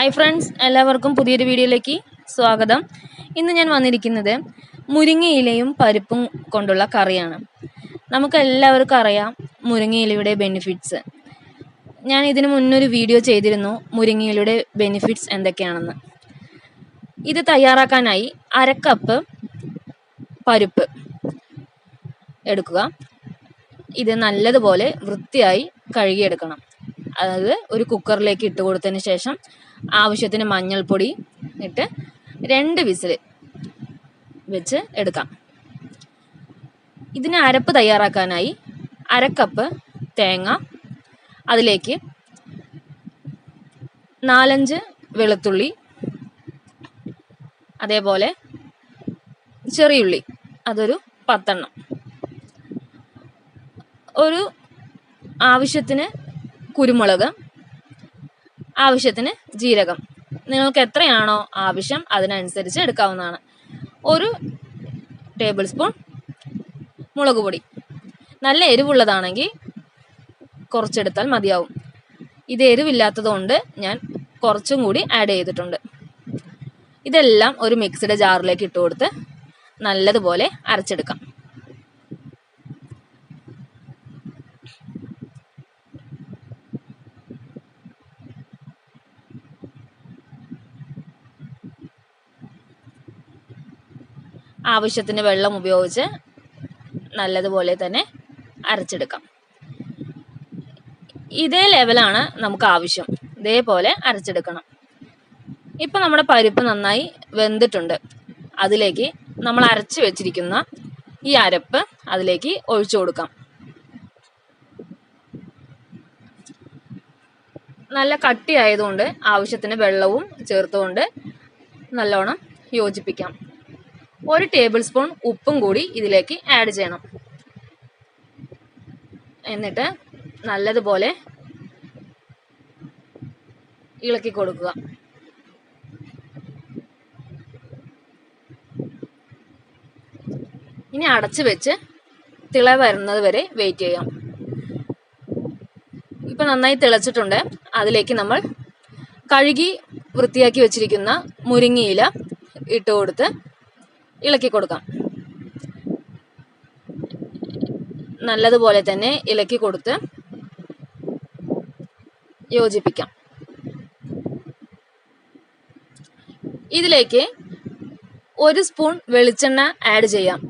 Hi friends എല്ലാവർക്കും പുതിയൊരു വീഡിയോയിലേക്ക് സ്വാഗതം. ഇന്ന് ഞാൻ വന്നിരിക്കുന്നത് മുരിങ്ങയിലയും പരിപ്പും കൊണ്ടുള്ള കറിയാണ്. നമുക്ക് എല്ലാവർക്കും അറിയാം മുരിങ്ങയിലയുടെ ബെനിഫിറ്റ്സ് ഞാൻ ഇതിനു മുന്നൊരു വീഡിയോ ചെയ്തിരുന്നു മുരിങ്ങയിലയുടെ ബെനിഫിറ്റ്സ് എന്തൊക്കെയാണെന്ന്. ഇത് തയ്യാറാക്കാനായി അരക്കപ്പ് പരിപ്പ് എടുക്കുക. ഇത് നല്ലതുപോലെ വൃത്തിയായി കഴുകിയെടുക്കണം. അതായത് ഒരു കുക്കറിലേക്ക് ഇട്ട് കൊടുത്തതിന് ശേഷം ആവശ്യത്തിന് മഞ്ഞൾപ്പൊടി ഇട്ട് രണ്ട് വിസിൽ വെച്ച് എടുക്കാം. ഇതിന് അരപ്പ് തയ്യാറാക്കാനായി അരക്കപ്പ് തേങ്ങ അതിലേക്ക് നാലഞ്ച് വെളുത്തുള്ളി അതേപോലെ ചെറിയുള്ളി അതൊരു പത്തെണ്ണം. ഒരു ആവശ്യത്തിന് കുരുമുളക് ആവശ്യത്തിന് ജീരകം. നിങ്ങൾക്ക് എത്രയാണോ ആവശ്യം അതിനനുസരിച്ച് എടുക്കാവുന്നതാണ്. ഒരു ടേബിൾ സ്പൂൺ മുളക് പൊടി. നല്ല എരിവുള്ളതാണെങ്കിൽ കുറച്ചെടുത്താൽ മതിയാവും. ഇത് എരിവില്ലാത്തതുകൊണ്ട് ഞാൻ കുറച്ചും കൂടി ആഡ് ചെയ്തിട്ടുണ്ട്. ഇതെല്ലാം ഒരു മിക്സിയുടെ ജാറിലേക്ക് ഇട്ട് കൊടുത്ത് നല്ലതുപോലെ അരച്ചെടുക്കാം. ആവശ്യത്തിന് വെള്ളം ഉപയോഗിച്ച് നല്ലതുപോലെ തന്നെ അരച്ചെടുക്കാം. ഇതേ ലെവലാണ് നമുക്ക് ആവശ്യം. ഇതേപോലെ അരച്ചെടുക്കണം. ഇപ്പം നമ്മുടെ പരിപ്പ് നന്നായി വെന്തിട്ടുണ്ട്. അതിലേക്ക് നമ്മൾ അരച്ച് വെച്ചിരിക്കുന്ന ഈ അരപ്പ് അതിലേക്ക് ഒഴിച്ചു കൊടുക്കാം. നല്ല കട്ടിയായതുകൊണ്ട് ആവശ്യത്തിന് വെള്ളവും ചേർത്തുകൊണ്ട് നല്ലോണം യോജിപ്പിക്കാം. ഒരു ടേബിൾ സ്പൂൺ ഉപ്പും കൂടി ഇതിലേക്ക് ആഡ് ചെയ്യണം. എന്നിട്ട് നല്ലതുപോലെ ഇളക്കി കൊടുക്കുക. ഇനി അടച്ചു വെച്ച് തിള വരുന്നത് വരെ വെയിറ്റ് ചെയ്യാം. ഇപ്പം നന്നായി തിളച്ചിട്ടുണ്ട്. അതിലേക്ക് നമ്മൾ കഴുകി വൃത്തിയാക്കി വെച്ചിരിക്കുന്ന മുരിങ്ങയില ഇട്ട് കൊടുത്ത് ഇളക്കി കൊടുക്കാം. നല്ലതുപോലെ തന്നെ ഇളക്കി കൊടുത്ത് യോജിപ്പിക്കാം. ഇതിലേക്ക് ഒരു സ്പൂൺ വെളിച്ചെണ്ണ ആഡ് ചെയ്യാം.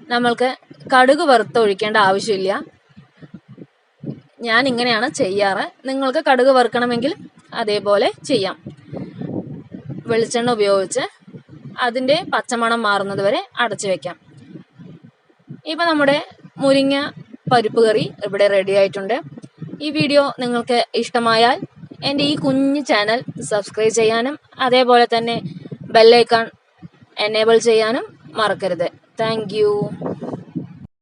നമ്മൾക്ക് കടുക് വറുത്തൊഴിക്കേണ്ട ആവശ്യമില്ല. ഞാൻ ഇങ്ങനെയാണ് ചെയ്യാറ്. നിങ്ങൾക്ക് കടുക് വറുക്കണമെങ്കിൽ അതേപോലെ ചെയ്യാം. വെളിച്ചെണ്ണ ഉപയോഗിച്ച് അതിന്റെ പച്ചമണം മാറുന്നത് വരെ അടച്ചു വെക്കാം. ഇപ്പം നമ്മുടെ മുരിങ്ങ പരിപ്പ് കറി ഇവിടെ റെഡി ആയിട്ടുണ്ട്. ഈ വീഡിയോ നിങ്ങൾക്ക് ഇഷ്ടമായാൽ എന്റെ ഈ കുഞ്ഞു ചാനൽ സബ്സ്ക്രൈബ് ചെയ്യാനും അതേപോലെ തന്നെ ബെല്ലൈക്കൺ എനേബിൾ ചെയ്യാനും മറക്കരുത്. താങ്ക്